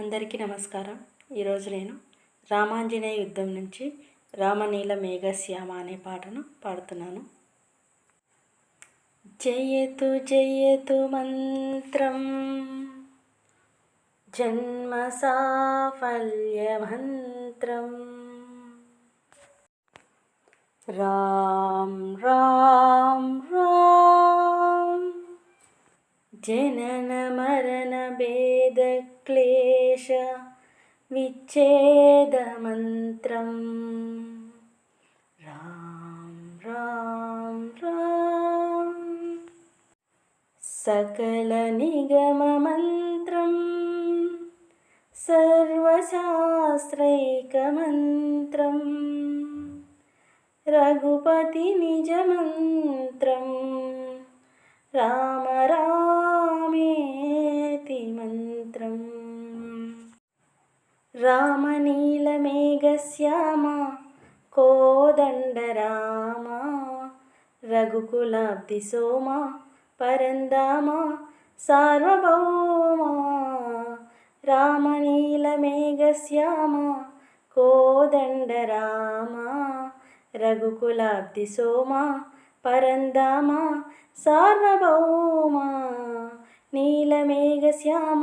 అందరికీ నమస్కారం. ఈరోజు నేను రామాంజనేయ యుద్ధం నుంచి రామనీల మేఘశ్యామ అనే పాటను పాడుతున్నాను. జయతు జయతు మంత్రం జన్మ సాఫల్య మంత్రం. రామ్ రామ్ రామ్ జనన మరణ భేద क्लेशविच्छेदमन्त्रम् राम राम राम। सकलनिगममन्त्रं सर्वशास्त्रैकमन्त्रं रघुपतिनिजमन्त्रम्। राम राम। రామనీలమేఘశ్యామ కోదండరామ రఘుకులాబ్ది సోమ పరందామ సార్వభౌమ రామనీలమేఘశ్యామ కోదండరామ రఘుకులాబ్ది సోమ పరందామ సార్వభౌమ నీలమేఘశ్యామ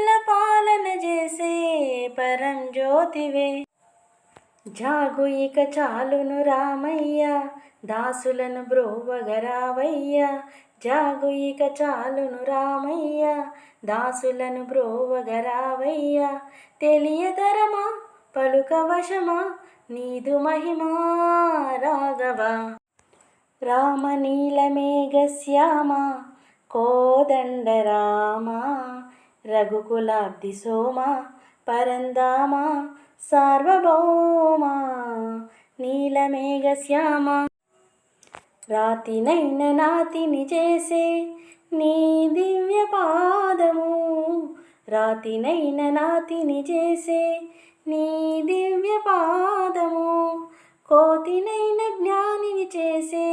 పరం జ్యోతివే. జాగు ఇక చాలును రామయ్య దాసులను బ్రోవగరావయ్య. జాగు ఇక చాలును రామయ్య దాసులను బ్రోవగరావయ్య. తెలియదరమా పలుకవశమా నీదు మహిమా రాఘవ. రామనీలమేఘశ్యామ కోదండ రామ రఘుకులాబ్ది సోమ పరందామ సార్వభౌమ నీలమేఘశ్యామ. రాతినైన నాతిని చేసే నీ దివ్య పాదము రాతినైన నాతిని చేసే నీ దివ్య పాదము కోతినైన జ్ఞానిని చేసే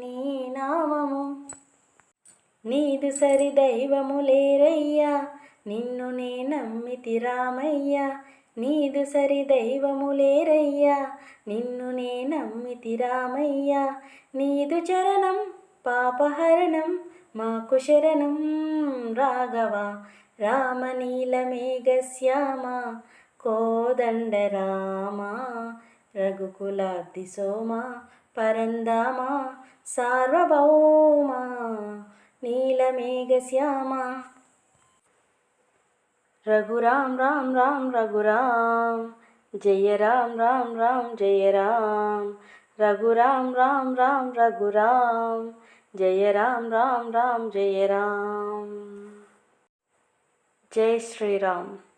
నీ నామము. నీదు సరి దైవము లేరై నిన్ను నే నమ్మితి రామయ్య నీదు సరి దైవములేరయ్యా నిన్ను నే నమ్మితి రామయ్య నీదు చరణం పాపహరణం మాకు శరణం రాఘవ. రామనీలమేఘశ్యామ కోదండ రామ రఘుకులాబ్ది సోమ పరందామ సార్వభౌమ నీలమేఘశ్యామ. రఘురామ్ రామ్ రామ్ రఘురామ్ జయ రామ్ రామ్ రామ్ జయ రామ్. రఘురామ్ రామ్ రామ్ రఘురామ్ జయ రామ్ రామ్ రామ్ జయ రామ్. జై శ్రీరామ్.